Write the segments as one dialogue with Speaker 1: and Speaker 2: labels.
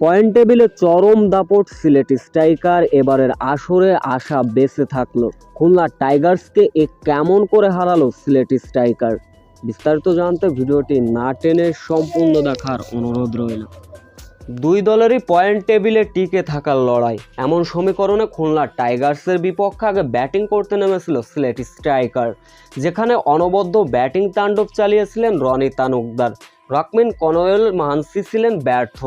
Speaker 1: Point টেবিলে চরম দাপট, সিলেট স্ট্রাইকার এবারের আসরে আশা বেঁচে থাকল। খুলনা টাইগার্সকে এ কেমন করে হারালো সিলেট স্ট্রাইকার? বিস্তারিত জানতে ভিডিওটি না টেনে সম্পূর্ণ দেখার অনুরোধ রইল। দুই দলেরই পয়েন্ট টেবিলে টিকে থাকার লড়াই। এমন সমীকরণে খুলনা টাইগার্সের বিপক্ষে আগে ব্যাটিং করতে নেমেছিল সিলেট স্ট্রাইকার, যেখানে অনবদ্য ব্যাটিং তাণ্ডব চালিয়েছিলেন রনি তানুকদার। রকমিন কনোয়েল মানসি ছিলেন ব্যর্থ।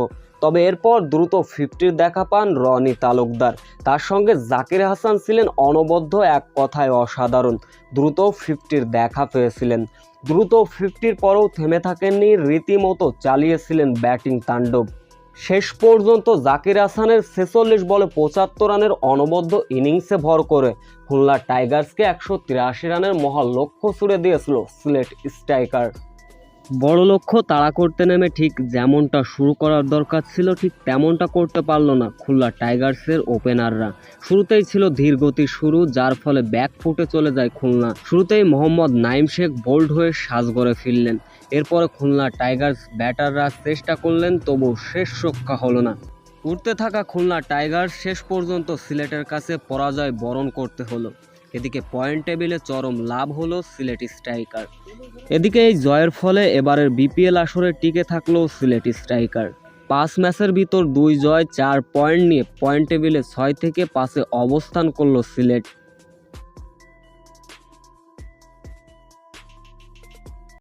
Speaker 1: তবে এরপর দ্রুত ফিফটির দেখা পান রনি তালুকদার। তার সঙ্গে জাকির হাসান ছিলেন অনবদ্য এক কথায় অসাধারণ। দ্রুত ফিফটির দেখা পেয়েছিলেন। দ্রুত ফিফটির পরেও থেমে থাকেননি, রীতিমতো চালিয়েছিলেন ব্যাটিং তাণ্ডব। শেষ পর্যন্ত জাকির হাসানের ছেচল্লিশ বলে পঁচাত্তর রানের অনবদ্য ইনিংসে ভর করে খুলনা টাইগার্সকে একশো তিরাশি রানের মহা লক্ষ্য ছুড়ে দিয়েছিল সিলেট স্ট্রাইকার। বড় লক্ষ্য তাড়া করতে নেমে ঠিক যেমনটা শুরু করার দরকার ছিল, ঠিক তেমনটা করতে পারল না খুলনা টাইগার্সের ওপেনাররা। শুরুতেই ছিল ধীর গতির শুরু, যার ফলে ব্যাক ফুটে চলে যায় খুলনা। শুরুতেই মোহাম্মদ নাইম শেখ বোল্ড হয়ে সাজ সাজগড়ে ফিরলেন। এরপরে খুলনা টাইগার্স ব্যাটাররা চেষ্টা করলেন তবু শেষ রক্ষা হলো না। উঠতে থাকা খুলনা টাইগার্স শেষ পর্যন্ত সিলেটের কাছে পরাজয় বরণ করতে হলো। এদিকে পয়েন্ট টেবিলে চরম লাভ হলো সিলেট স্ট্রাইকার এদিকে এই জয়ের ফলে এবারের বিপিএল আসরে টিকে থাকল সিলেট স্ট্রাইকার পাঁচ ম্যাচের ভিতর দুই জয়, চার পয়েন্ট নিয়ে পয়েন্ট টেবিলে ছয় থেকে পাঁচে অবস্থান করল সিলেট।